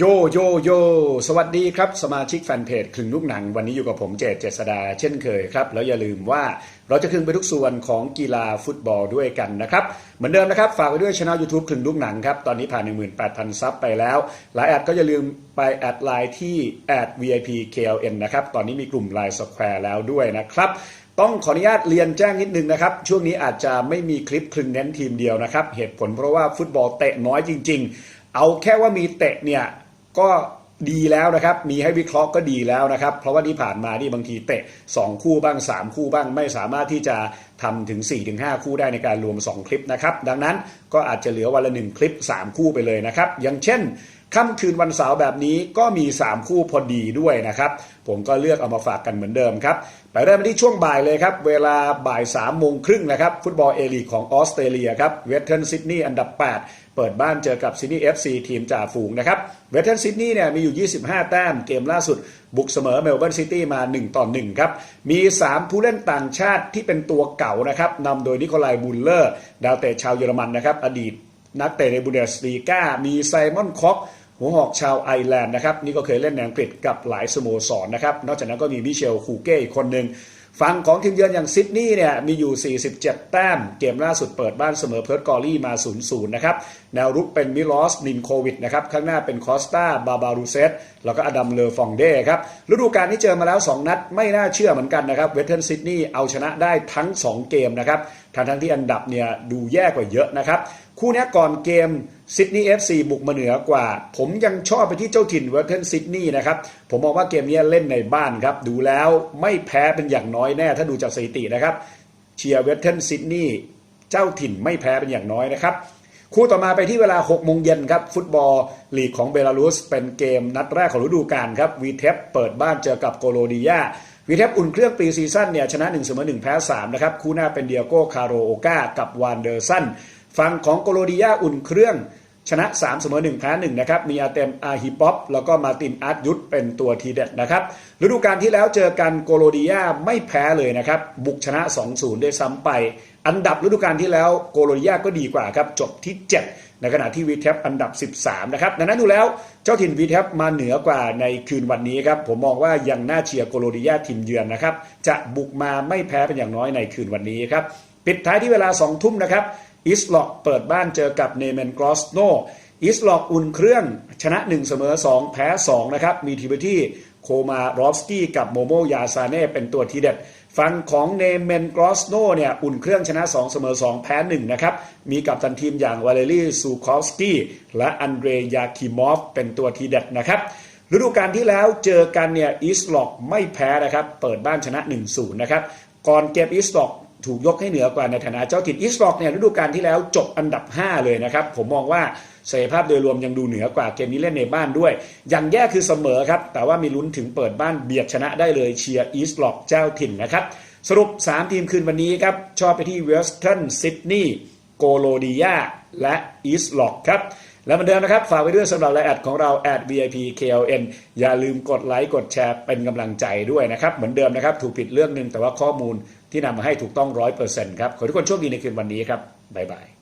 โยโยโย สวัสดีครับ สมาชิกแฟนเพจคึงลูกหนัง วันนี้อยู่กับผมเจตเจษดาเช่นเคยครับ แล้วอย่าลืมว่าเราจะคึงไปทุกส่วนของกีฬาฟุตบอลด้วยกันนะครับ เหมือนเดิมนะครับ ฝากไว้ด้วยช่อง YouTube คึงลูกหนังครับ ตอนนี้ผ่าน 18,000 ซับไปแล้วหลายแอดก็อย่าลืมไปแอดไลน์ที่แอด VIP KLN นะครับ ตอนนี้มีกลุ่มไลน์สแควร์แล้วด้วยนะครับต้องขออนุญาตเรียนแจ้งนิดนึงนะครับ ช่วงนี้อาจจะไม่มีคลิปคลึงเน้นทีมเดียวนะครับ เหตุผลเพราะว่าฟุตบอลเตะน้อยจริง ๆ เอาแค่ว่ามีเตะเนี่ย ก็ดีแล้วนะครับ มีให้วิเคราะห์ก็ดีแล้วนะครับ เพราะว่าที่ผ่านมานี่บางทีเตะ 2 คู่บ้าง 3 คู่บ้าง ไม่สามารถที่จะทำถึง 4-5 คู่ได้ในการรวม 2 คลิปนะครับ ดังนั้นก็อาจจะเหลือวันละ 1 คลิป 3 คู่ไปเลยนะครับ อย่างเช่น ค่ำคืนวันเสาร์แบบนี้ก็มี 3 คู่พอดีด้วยนะครับ ผมก็เลือกเอามาฝากกันเหมือนเดิมครับ ไปเริ่มที่ช่วงบ่ายเลยครับ เวลาบ่าย3ามโมงครึ่งนะครับ ฟุตบอลเอลีกของออสเตรเลียครับเวสเทิร์นซิดนีย์อันดับ 8 เปิดบ้านเจอกับซิดนีย์เอฟซีทีมจ่าฝูงนะครับเวสเทิร์นซิดนีย์เนี่ยมีอยู่ 25 แต้มเกมล่าสุด บุกเสมอเมลเบิร์นซิตี้มา 1 ต่อ 1 ครับ มี 3 ผู้เล่นต่างชาติที่เป็นตัวเก่านะครับนำโดยนิโคลายบุลเลอร์ ดาวเตะชาวเยอรมันนะครับอดีต นักเตะในบูเดสลีกามีไซมอนคอกหัวหอกชาวไอร์แลนด์นะครับนี่ก็เคยเล่นในอังกฤษกับหลายสโมสรนะครับนอกจากนั้นก็มีมิเชลคูเก้อีกคนหนึ่งฝั่งของทีมเยือนอย่างซิดนีย์เนี่ยมีอยู่ 47 แต้ม เกมล่าสุดเปิดบ้านเสมอเพิร์ตกอรี่มา 0-0 นะครับ แนวรุกเป็นมิลอส นินโควิดนะครับ ข้างหน้าเป็นคอสตาบาบารูเซตแล้วก็อดัมเลอฟองเด้ครับ ฤดูกาลที่เจอมาแล้ว 2 นัด ไม่น่าเชื่อเหมือนกันนะครับ เวสเทิร์นซิดนีย์เอาชนะได้ทั้ง 2 เกมนะครับ ทั้งทั้งที่อันดับเนี่ยดูแย่กว่าเยอะนะครับ คู่นี้ก่อนเกมซิดนีย์เอฟซีบุกมาเหนือกว่า ผมยังชอบไปที่เจ้าถิ่นเวสเทนซิดนีย์นะครับ ผมมองว่าเกมนี้เล่นในบ้านครับ ดูแล้วไม่แพ้เป็นอย่างน้อยแน่ ถ้าดูจากสถิตินะครับเชียร์เวสเทิร์นซิดนีย์เจ้าถิ่นไม่แพ้เป็นอย่างน้อยนะครับ คู่ต่อมาไปที่เวลา6โมงเย็นครับ ฟุตบอลลีกของเบลารุสเป็นเกมนัดแรกของฤดูกาลครับวีเทปเปิดบ้านเจอกับโกโลดิยาวีเทปอุ่นเครื่องปีซีซั่นเนี่ยชนะ1เสมอ1แพ้3นะครับคู่หน้าเป็นเดียโก้คาโรโอกากับวานเดอร์สันฝั่งของโกโลดิยาอุ่นเครื่อง ชนะ3เสมอ1แพ้1นะครับ มีอาเตมอาฮิปอปแล้วก็มาตินอาร์ตยุทธเป็นตัวทีเด็ดนะครับ ฤดูกาลที่แล้วเจอกันโกโลดิยาไม่แพ้เลยนะครับ บุกชนะ 2-0 ได้ซ้ำไป อันดับฤดูกาลที่แล้วโกโลดิยาก็ดีกว่าครับ จบที่ 7 ในขณะที่วีเทปอันดับ 13 นะครับ ดังนั้นดูแล้วเจ้าถิ่นวีเทปมาเหนือกว่าในคืนวันนี้ครับ ผมมองว่ายังน่าเชียร์โกโลดิยาทีมเยือนนะครับ จะบุกมาไม่แพ้เป็นอย่างน้อยในคืนวันนี้ครับ ปิดท้ายที่เวลา2ทุ่มนะครับ อิสลอกเปิดบ้านเจอกับเนเมนกรอสโนอิสลอกอุ่นเครื่องชนะ 1 เสมอ 2 แพ้ 2 นะครับ มีทีมที่โคมารอฟสกี้กับโมโมยาซาเน่เป็นตัวทีเด็ดฝั่งของเนเมนกรอสโนเนี่ยอุ่นเครื่องชนะ 2 เสมอ 2 แพ้ 1 นะครับ มีกับตันทีมอย่างวาเลรี่ซูคอฟสกี้และอันเดรยาคิมอฟเป็นตัวทีเด็ดนะครับฤดูกาลที่แล้วเจอกันเนี่ยอิสลอกไม่แพ้นะครับ เปิดบ้านชนะ 1-0 นะครับ ก่อนเกมอิสลอก ถูกยกให้เหนือกว่าในฐานะเจ้าถิ่นอิสล็อกเนี่ยฤดูกาลที่แล้วจบอันดับ 5 เลยนะครับ ผมมองว่าศักยภาพโดยรวมยังดูเหนือกว่าเกมนี้เล่นในบ้านด้วย อย่างแย่คือเสมอครับ แต่ว่ามีลุ้นถึงเปิดบ้านเบียดชนะได้เลยเชียร์อีสล็อกเจ้าถิ่นนะครับ สรุป 3 ทีมคืนวันนี้ครับ ชอบไปที่เวสเทิร์นซิดนีย์โกโลดิยาและอีสล็อกครับแล้วเหมือนเดิมนะครับ ฝากไว้ด้วยสำหรับไลน์แอดของเรา VIP KLN อย่าลืมกดไลค์กดแชร์เป็นกำลังใจด้วยนะครับ เหมือนเดิมนะครับ ถูกผิดเรื่องหนึ่งแต่ว่าข้อมูล ที่นำมาให้ถูกต้องร้อยเปอร์เซ็นต์ครับขอทุกคนโชคดีในคืนวันนี้ครับบ๊ายบาย